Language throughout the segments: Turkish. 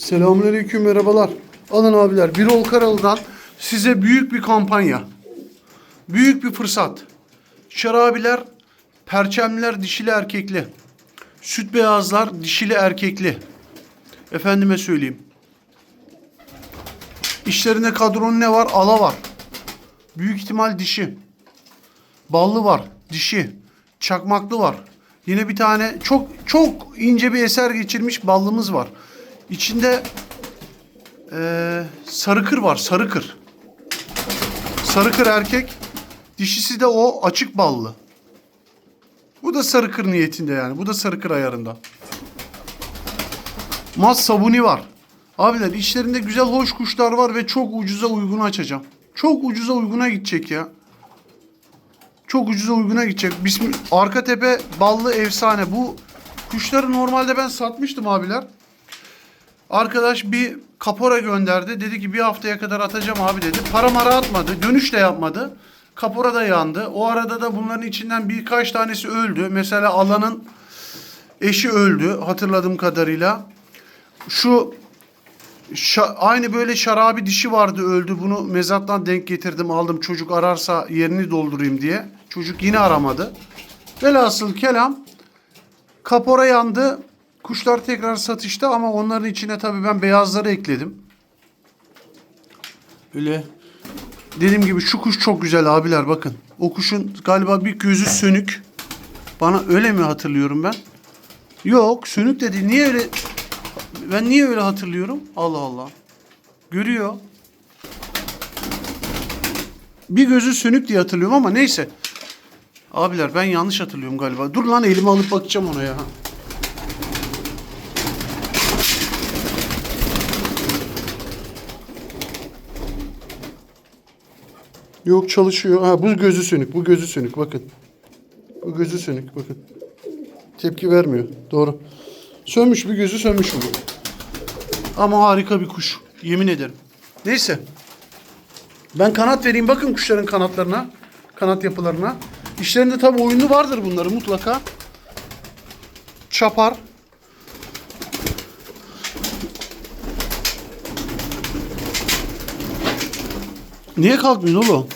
Selamünaleyküm merhabalar. Alın abiler Birol Karalı'dan size büyük bir kampanya. Büyük bir fırsat. Şarabiler, perçemler dişili erkekli. Süt beyazlar dişili erkekli. Efendime söyleyeyim. İşlerinde kadronun ne var? Ala var. Büyük ihtimal dişi. Ballı var, dişi. Çakmaklı var. Yine bir tane çok çok ince bir eser geçirmiş ballımız var. İçinde eee sarıkır var, sarıkır. Sarıkır erkek. Dişisi de o açık ballı. Bu da sarıkır niyetinde yani. Bu da sarıkır ayarında. Mas sabuni var. Abiler içlerinde güzel hoş kuşlar var ve çok ucuza uyguna açacağım. Çok ucuza uyguna gidecek ya. Çok ucuza uyguna gidecek. Bismillah. Arka tepe ballı efsane. Bu kuşları normalde ben satmıştım abiler. Arkadaş bir kapora gönderdi. Dedi ki bir haftaya kadar atacağım abi dedi. Para mara atmadı. Dönüş de yapmadı. Kapora da yandı. O arada da bunların içinden birkaç tanesi öldü. Mesela alanın eşi öldü hatırladığım kadarıyla. Şu aynı böyle şarabi dişi vardı öldü. Bunu mezattan denk getirdim aldım. Çocuk ararsa yerini doldurayım diye. Çocuk yine aramadı. Velhasıl kelam kapora yandı. Kuşlar tekrar satışta ama onların içine tabii ben beyazları ekledim. Öyle dediğim gibi şu kuş çok güzel abiler bakın. O kuşun galiba bir gözü sönük. Bana öyle mi hatırlıyorum ben? Yok sönük dedi. Niye öyle ben niye öyle hatırlıyorum? Allah Allah. Görüyor. Bir gözü sönük diye hatırlıyorum ama neyse. Abiler ben yanlış hatırlıyorum galiba. Dur lan elimi alıp bakacağım ona ya. Yok çalışıyor. Ha bu gözü sönük. Bu gözü sönük bakın. Bu gözü sönük bakın. Tepki vermiyor. Doğru. Sönmüş bir gözü sönmüş bu. Ama harika bir kuş. Yemin ederim. Neyse. Ben kanat vereyim. Bakın kuşların kanatlarına. Kanat yapılarına. İşlerinde tabii oyunu vardır bunların mutlaka. Çapar. Niye kalkmıyor oğlum?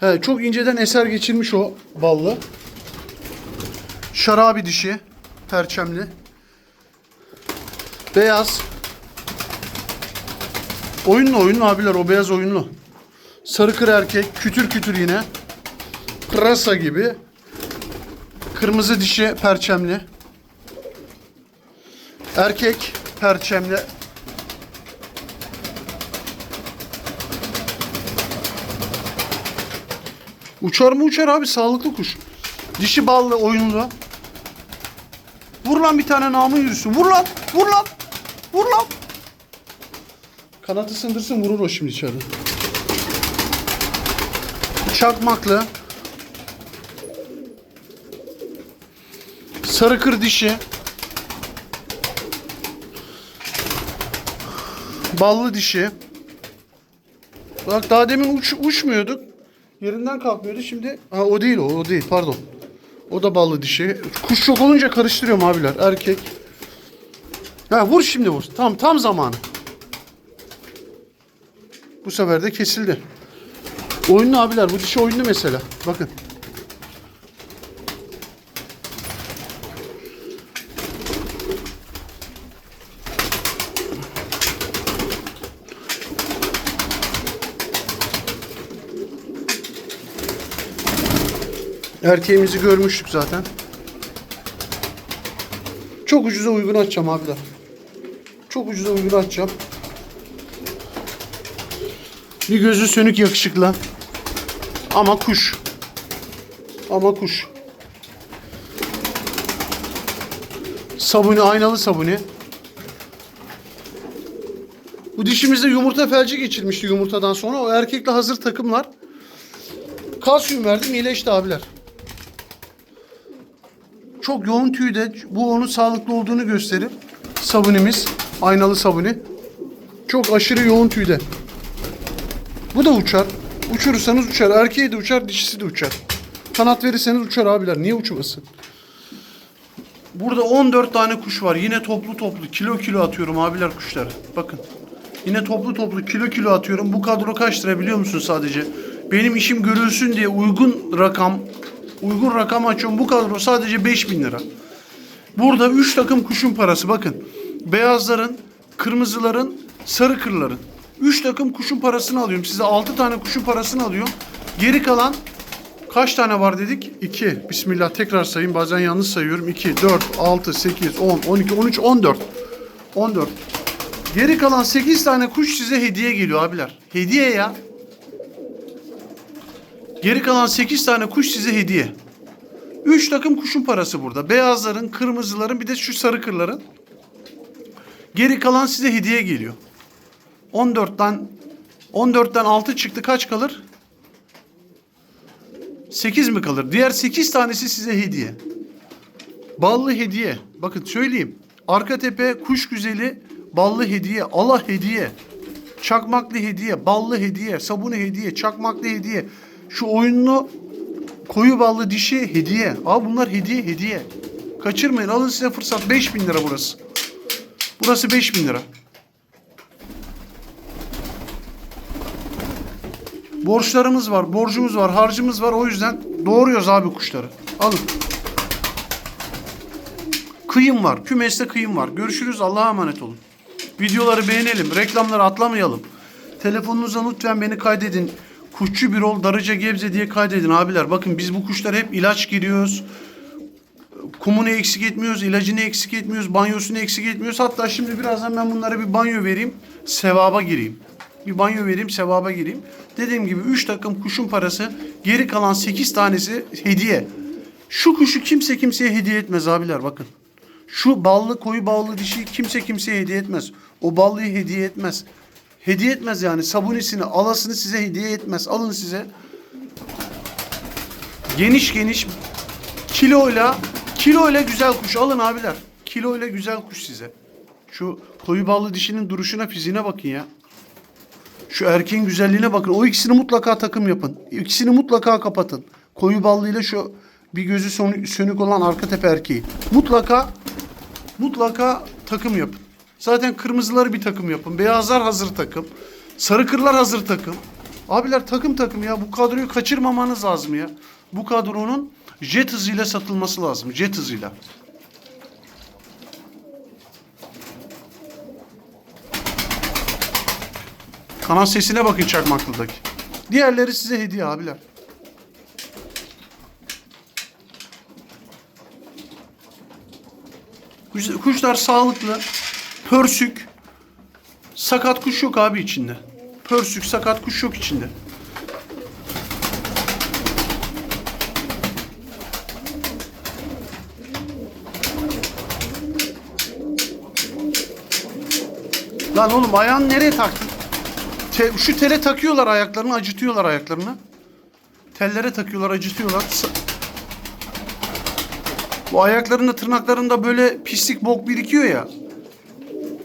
He, çok inceden eser geçirmiş o ballı. Şarabi dişi. Perçemli. Beyaz. Oyunlu oyunlu abiler o beyaz oyunlu. Sarı kır erkek. Kütür kütür yine. Pırasa gibi. Kırmızı dişi perçemli. Erkek perçemli. Uçar mı uçar abi sağlıklı kuş. Dişi ballı oyunlu. Vur lan bir tane namı yürüsün. Vur lan. Vur lan. Vur lan. Kanatı sındırsın vurur o şimdi içeride. Çakmaklı. Sarı kır dişi. Ballı dişi. Bak daha demin uç, uçmuyorduk. Yerinden kalkmıyordu şimdi. Ha o değil o, o değil pardon. O da ballı dişi. Kuş çok olunca karıştırıyorum abiler. Erkek. Ha vur şimdi vur. Tam tam zamanı. Bu sefer de kesildi. Oyunlu abiler. Bu dişi oyunlu mesela. Bakın. Erkeğimizi görmüştük zaten. Çok ucuza uygun açacağım abiler. Çok ucuza uygun açacağım. Bir gözü sönük yakışıklı. Ama kuş. Ama kuş. Sabuni, aynalı sabuni. Bu dişimizde yumurta felci geçirmişti yumurtadan sonra. O erkekle hazır takımlar. Kalsiyum verdim iyileşti abiler. Çok yoğun tüyde bu onun sağlıklı olduğunu gösterir. Sabunimiz. Aynalı sabuni. Çok aşırı yoğun tüyde. Bu da uçar. Uçurursanız uçar. Erkeği de uçar, dişisi de uçar. Kanat verirseniz uçar abiler. Niye uçmasın? Burada 14 tane kuş var. Yine toplu toplu kilo kilo atıyorum abiler kuşları. Bakın. Yine toplu toplu kilo kilo atıyorum. Bu kadro kaç lira biliyor musun sadece? Benim işim görülsün diye uygun rakam uygun rakam açıyorum. Bu kadro sadece 5000 lira. Burada 3 takım kuşun parası bakın. Beyazların, kırmızıların, sarı kırların. 3 takım kuşun parasını alıyorum. Size 6 tane kuşun parasını alıyorum. Geri kalan kaç tane var dedik? 2. Bismillah tekrar sayayım. Bazen yanlış sayıyorum. 2, 4, 6, 8, 10, 12, 13, 14. 14. Geri kalan 8 tane kuş size hediye geliyor abiler. Hediye ya. Geri kalan 8 tane kuş size hediye. 3 takım kuşun parası burada. Beyazların, kırmızıların bir de şu sarı kırların. Geri kalan size hediye geliyor. 14'ten 14'ten 6 çıktı kaç kalır? 8 mi kalır? Diğer 8 tanesi size hediye. Ballı hediye. Bakın söyleyeyim. Arka tepe kuş güzeli ballı hediye. Allah hediye. Çakmaklı hediye, ballı hediye, sabunu hediye, çakmaklı hediye. Şu oyunlu koyu ballı dişi hediye. Abi bunlar hediye hediye. Kaçırmayın alın size fırsat 5000 lira burası. Burası 5000 lira. Borçlarımız var, borcumuz var, harcımız var. O yüzden doğuruyoruz abi kuşları. Alın. Kıyım var. Kümeste kıyım var. Görüşürüz. Allah'a emanet olun. Videoları beğenelim. Reklamları atlamayalım. Telefonunuza lütfen beni kaydedin. Kuşçu bir ol Darıca Gebze diye kaydedin abiler. Bakın biz bu kuşlara hep ilaç giriyoruz. Kumunu eksik etmiyoruz, ilacını eksik etmiyoruz, banyosunu eksik etmiyoruz. Hatta şimdi birazdan ben bunlara bir banyo vereyim, sevaba gireyim. Bir banyo vereyim, sevaba gireyim. Dediğim gibi 3 takım kuşun parası, geri kalan 8 tanesi hediye. Şu kuşu kimse kimseye hediye etmez abiler bakın. Şu ballı koyu ballı dişi kimse kimseye hediye etmez. O ballıyı hediye etmez. Hediye etmez yani sabunisini, alasını size hediye etmez. Alın size geniş geniş kiloyla kiloyla güzel kuş alın abiler. Kiloyla güzel kuş size. Şu koyu ballı dişinin duruşuna fiziğine bakın ya. Şu erkeğin güzelliğine bakın. O ikisini mutlaka takım yapın. İkisini mutlaka kapatın. Koyu ballıyla şu bir gözü sönük olan arka tepe erkeği. Mutlaka mutlaka takım yapın. Zaten kırmızıları bir takım yapın. Beyazlar hazır takım. Sarı kırlar hazır takım. Abiler takım takım ya. Bu kadroyu kaçırmamanız lazım ya. Bu kadronun jet hızıyla satılması lazım. Jet hızıyla. Kanal sesine bakın Çakmaklı'daki. Diğerleri size hediye abiler. Kuş- Kuşlar sağlıklı, pörsük, sakat kuş yok abi içinde. Pörsük, sakat kuş yok içinde. Lan oğlum ayağını nereye taktın? Te- şu tele takıyorlar ayaklarını, acıtıyorlar ayaklarını. Tellere takıyorlar, acıtıyorlar. Bu ayaklarında, tırnaklarında böyle pislik bok birikiyor ya.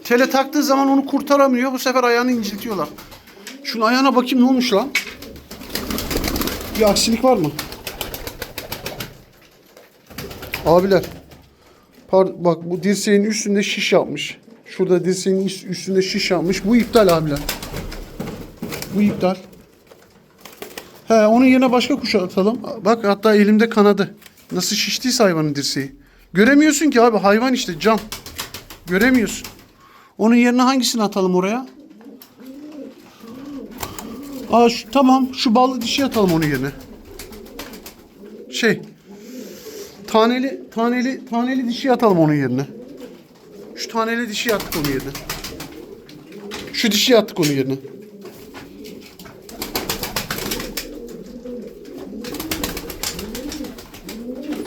Tele taktığı zaman onu kurtaramıyor. Bu sefer ayağını inciltiyorlar. Şunun ayağına bakayım ne olmuş lan? Bir aksilik var mı? Abiler. Pardon, bak bu dirseğin üstünde şiş yapmış. Şurada dirseğin üst- üstünde şiş yapmış. Bu iptal abiler. Bu iptal. He onun yerine başka kuş atalım. Bak hatta elimde kanadı. Nasıl şiştiyse hayvanın dirseği. Göremiyorsun ki abi hayvan işte can. Göremiyorsun. Onun yerine hangisini atalım oraya? Aa şu, tamam şu ballı dişi atalım onun yerine. Şey. Taneli taneli taneli dişi atalım onun yerine. Şu taneli dişi attık onun yerine. Şu dişi attık onun yerine.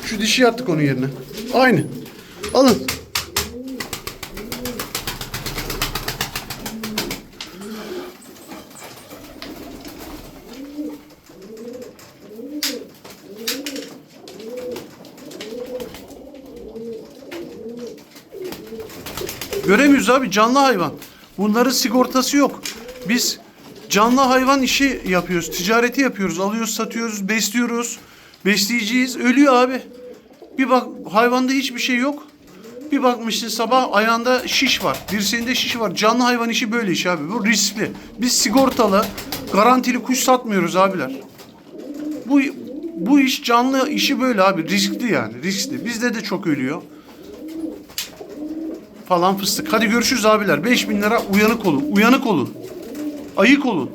Şu dişi attık onun yerine. Aynı. Alın. Göremiyoruz abi canlı hayvan. Bunların sigortası yok. Biz canlı hayvan işi yapıyoruz. Ticareti yapıyoruz. Alıyoruz, satıyoruz, besliyoruz. Besleyiciyiz. Ölüyor abi. Bir bak hayvanda hiçbir şey yok. Bir bakmışsın sabah ayağında şiş var. Dirseğinde şiş var. Canlı hayvan işi böyle iş abi. Bu riskli. Biz sigortalı, garantili kuş satmıyoruz abiler. Bu bu iş canlı işi böyle abi. Riskli yani. Riskli. Bizde de çok ölüyor. Falan fıstık. Hadi görüşürüz abiler. 5000 lira uyanık olun. Uyanık olun. Ayık olun.